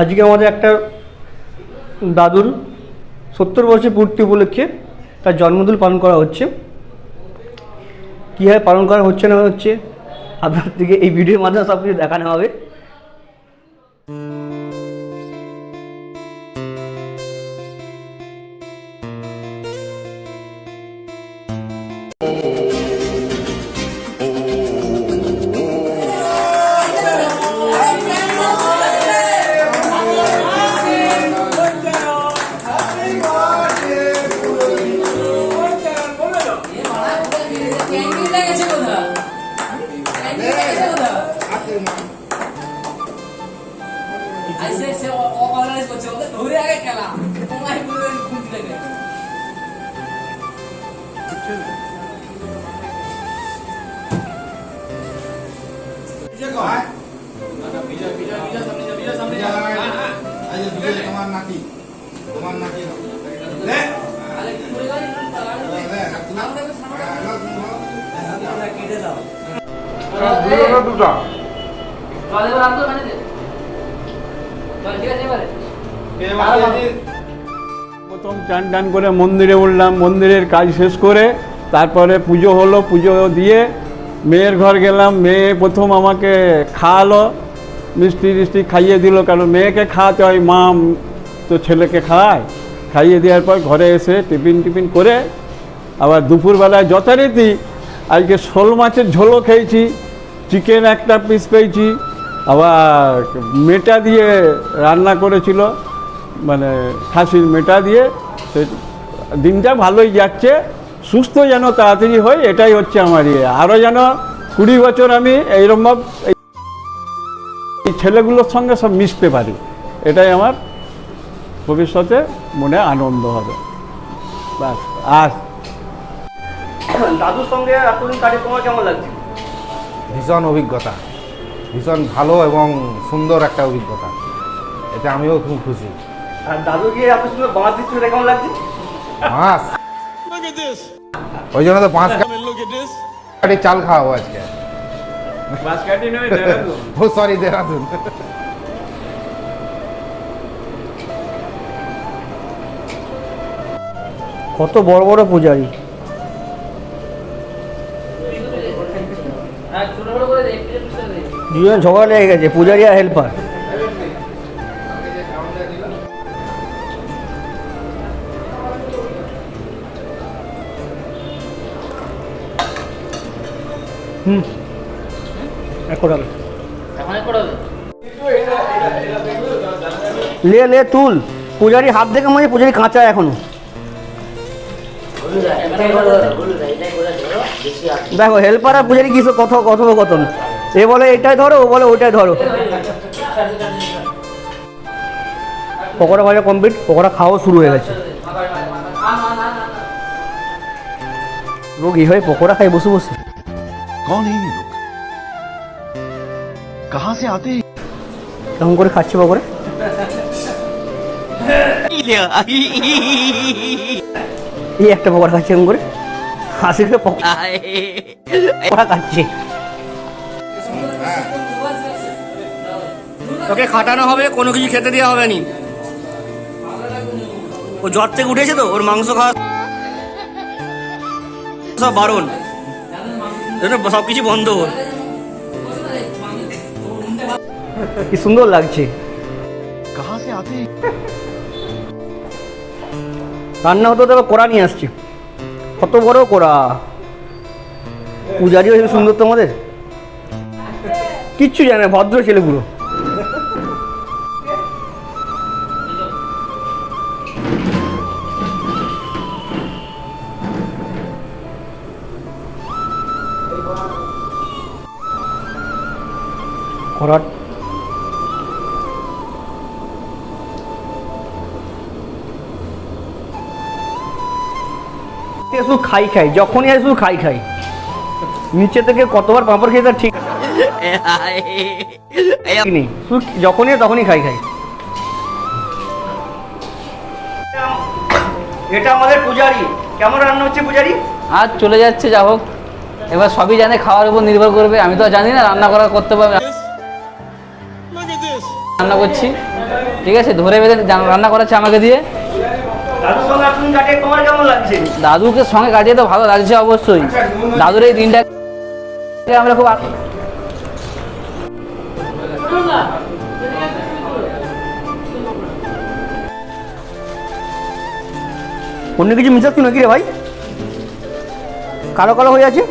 আজকে আমাদের একটা দাদুর সত্তর বছর পূর্তি উপলক্ষে তার জন্মদিন পালন করা হচ্ছে। কীভাবে পালন করা হচ্ছে না হচ্ছে আপনার দিকে এই ভিডিওর মাধ্যমে সব কিছু দেখানো হবে। আই সে সে অর্গানাইজ করছে ওকে ধরে আগে খেলা তোমায় বলে খুঁটি লেগে তোমার নাতি তোমার নাতি আরে কি করে প্রথম চান টান করে মন্দিরে উঠলাম মন্দিরের কাজ শেষ করে তারপরে পুজো হলো পুজো দিয়ে মেয়ের ঘর গেলাম মেয়ে প্রথম আমাকে খাওয়ালো মিষ্টি টিষ্টি খাইয়ে দিল কারণ মেয়েকে খাওয়াতে হয় মা তো ছেলেকে খাওয়ায়। খাইয়ে দেওয়ার পর ঘরে এসে টিফিন টিফিন করে আবার দুপুরবেলায় যথারীতি আজকে শোল মাছের ঝোলও খেয়েছি চিকেন একটা পিস পেয়েছি আবার মেটা দিয়ে রান্না করেছিল মানে খাসির মেটা দিয়ে। সে দিনটা ভালোই যাচ্ছে সুস্থ যেন তাড়াতাড়ি হয় এটাই হচ্ছে আমার ইয়ে। আরও যেন কুড়ি বছর আমি এইরকম এই এই ছেলেগুলোর সঙ্গে সব মিশতে পারি এটাই আমার ভবিষ্যতে মনে আনন্দ হবে। ব্যাস আর দাদুর সঙ্গে এতদিন কাটিয়ে তোমার কেমন লাগছে? ভীষণ অভিজ্ঞতা। ভীষণ ভালো এবং সুন্দর একটা অভিজ্ঞতা। এতে আমিও খুব খুশি। আর দাদু গিয়ে আপনার সঙ্গে বাঁশ দিচ্ছে এটা কেমন লাগছে? মাছ ওই জন্য তো পাঁচ কাটি চাল খাওয়াবো আজকে। ও সরি দেরাদুন। কত বড় বড় পূজারি। দুজন ঝগড়া লেগে গেছে পূজারি আর হেল্পার হুম লে লে তুল। পূজারি হাত দেখে মনে হয় পূজারি কাঁচা এখনও। দেখো হেল্পার আর পূজারি কিছু কথা কথোপকথন। এ বলে এটাই ধরো ও বলে ওটাই ধরো। পকোড়া ভাজা কমপ্লিট পকোড়া খাওয়া শুরু হয়ে গেছে। রোগী হয়ে পকোড়া খাই বসে বসে। এই লোক সে আতে কেমন করে খাচ্ছে পকোড়া? এই একটা পকোড়া খাচ্ছে কেমন করে? হাসিতে পোকা কাটছে তোকে খাটানো হবে কোনো কিছু খেতে দেওয়া হবে নি। ও জ্বর থেকে উঠেছে তো ওর মাংস খাওয়া সব বারণ। সব কিছু বন্ধ ওর। কি সুন্দর লাগছে। কাহা সে আতে রান্না হতে হতে কোরা নিয়ে আসছি। কত বড় কোড়া পূজারিও সুন্দর তোমাদের? কিচ্ছু জানে ভদ্র ছেলেগুলো। করার শুধু খাই খাই যখনই আসে শুধু খাই খাই। নিচে থেকে কতবার পাঁপড় খেয়ে তার ঠিক নেই। যখনই তখনই খাই খাই। এটা আমাদের পূজারি। কেমন রান্না হচ্ছে পূজারি? আজ চলে যাচ্ছে যা হোক। এবার সবই জানে খাওয়ার উপর নির্ভর করবে। আমি তো আর জানি না রান্না করা করতে পারবে রান্না করছি। ঠিক আছে ধরে বেঁধে রান্না করাচ্ছে আমাকে দিয়ে। তোমার কেমন লাগছে? দাদুকে সঙ্গে কাটিয়ে তো ভালো লাগছে অবশ্যই। দাদুর এই দিনটা আমরা খুব অন্য কিছু মিশাচ্ছি নাকি রে ভাই? কালো কালো হয়ে আছে?